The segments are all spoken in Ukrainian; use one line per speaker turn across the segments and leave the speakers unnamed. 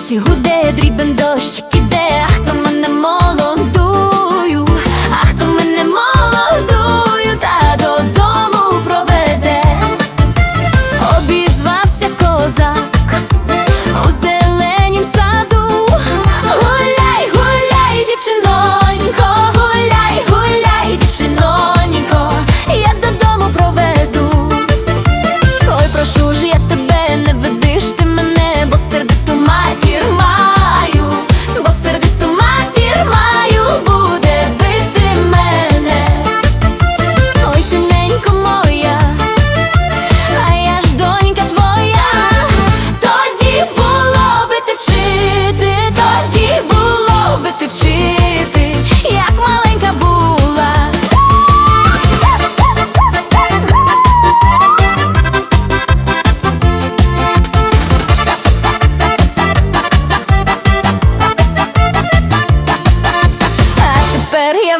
вулиці гуде, дрібен дощ іде, а хто мене молодую, а хто мене молодую, та додому проведе, обізвався козак у зеленім саду. Гуляй, гуляй, дівчинонько, гуляй, гуляй, дівчинонько, я додому проведу. Ой, прошу ж, я тебе не ведиш ти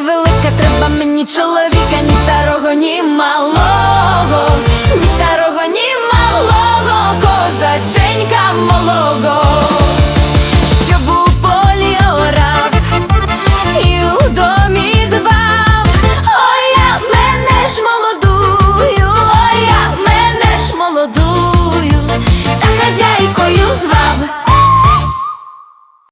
велика, треба мені чоловіка, ні старого, ні малого, ні старого, ні малого, козаченька молого.